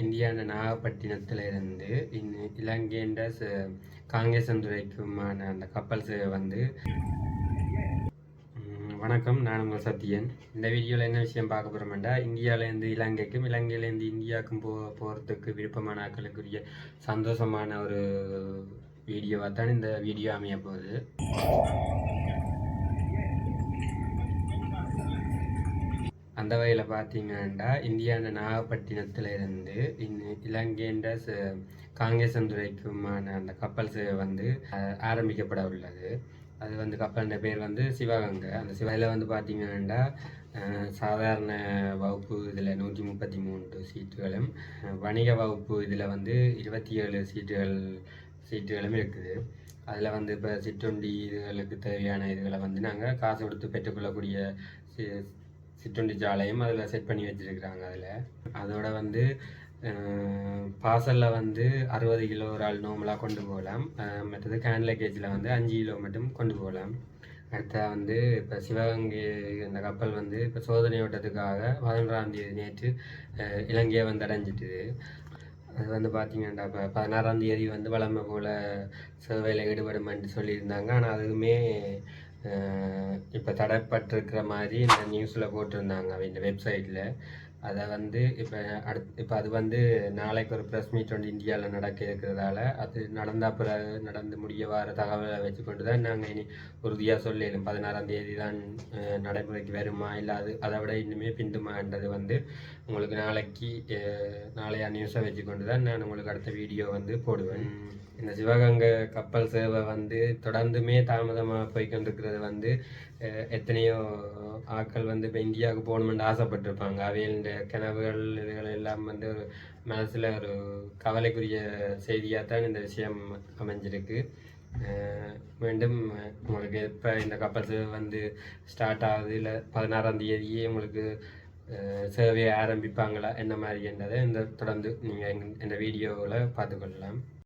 இந்தியான நாகப்பட்டினத்தில் இருந்து இலங்கைன்ற ச- காங்கேசந்துறைக்குமான அந்த கப்பல் சேவை வந்து வணக்கம். நான் உங்கள் சத்யன். இந்த வீடியோவில் என்ன விஷயம் பார்க்க போகிறோம்டா இந்தியாவிலேருந்து இலங்கைக்கும் இலங்கையிலேருந்து இந்தியாவுக்கும் போ போகிறதுக்கு விருப்பமான ஆட்களுக்குரிய சந்தோஷமான ஒரு வீடியோவாக தான் இந்த வீடியோ அமைய போகுது. அந்த வகையில் பார்த்தீங்கன்னா இந்தியான நாகப்பட்டினத்தில் இருந்து இலங்கைன்ற ச- காங்கேசந்துறைக்குமான அந்த கப்பல் சேவை வந்து ஆரம்பிக்கப்பட உள்ளது. அது வந்து கப்பலின் பேர் வந்து சிவகங்கை. அந்த சிவையில் வந்து பார்த்தீங்கன்னா சாதாரண வகுப்பு இதில் நூற்றி முப்பத்தி மூன்று சீட்டுகளும் வணிக வகுப்பு இதில் வந்து இருபத்தி ஏழு சீட்டுகள் சீட்டுகளும் இருக்குது. அதில் வந்து இப்போ சிற்றுண்டி இதுகளுக்கு தேவையான இதுகளை வந்து நாங்கள் காசு கொடுத்து பெற்றுக்கொள்ளக்கூடிய சிற்றுண்டி சாலையும் அதில் செட் பண்ணி வச்சுருக்குறாங்க அதில். அதோட வந்து பார்சலில் வந்து அறுபது கிலோ ஒரு ஆள் நோம்பலாக கொண்டு போகலாம். மற்றது கேன் லக்கேஜில் வந்து அஞ்சு கிலோ மட்டும் கொண்டு போகலாம். அடுத்த வந்து இப்போ சிவகங்கை அந்த கப்பல் வந்து இப்போ சோதனை ஓட்டத்துக்காக பதினொன்றாம் தேதி நேற்று இலங்கையை வந்து அடைஞ்சிட்டுது. அது வந்து பார்த்தீங்கன்னா இப்போ பதினாறாம் தேதி வந்து வளமை போல் சேவையில் ஈடுபடுமென்று சொல்லியிருந்தாங்க. ஆனால் அதுவுமே இப்போ தடைப்பட்டிருக்கிற மாதிரி இந்த நியூஸில் போட்டிருந்தாங்க அவங்க வெப்சைட்டில் அதை வந்து இப்போ அடுத் இப்போ அது வந்து நாளைக்கு ஒரு ப்ரெஸ் மீட் வந்து இந்தியாவில் நடக்க இருக்கிறதால அது நடந்த பிறகு நடந்து முடிய வர தகவலை வச்சுக்கொண்டு தான் நாங்கள் இனி உறுதியாக சொல்லிடும் பதினாறாம் தேதி தான் நடைமுறைக்கு வருமா இல்லை அது அதை விட இன்னுமே பிந்துமான்றது வந்து உங்களுக்கு நாளைக்கு நாளைய நியூஸை வச்சுக்கொண்டு தான் நான் உங்களுக்கு அடுத்த வீடியோ வந்து போடுவேன். இந்த சிவகங்கை கப்பல் சேவை வந்து தொடர்ந்துமே தாமதமாக இருக்கிறது வந்து எத்தனையோ ஆட்கள் வந்து இப்போ இந்தியாவுக்கு போகணுமென்று ஆசைப்பட்டிருப்பாங்க. அவையின் கனவுகள் இதுகள் எல்லாம் வந்து ஒரு மனசில் ஒரு கவலைக்குரிய செய்தியாக தான் இந்த விஷயம் அமைஞ்சிருக்கு. மீண்டும் உங்களுக்கு எப்போ இந்த கப்பல் வந்து ஸ்டார்ட் ஆகுது? இல்லை பதினாறாம் தேதியே உங்களுக்கு சேவையை ஆரம்பிப்பாங்களா? என்ன மாதிரி என்றதை இந்த தொடர்ந்து நீங்கள் இந்த வீடியோவில் பார்த்துக்கொள்ளலாம்.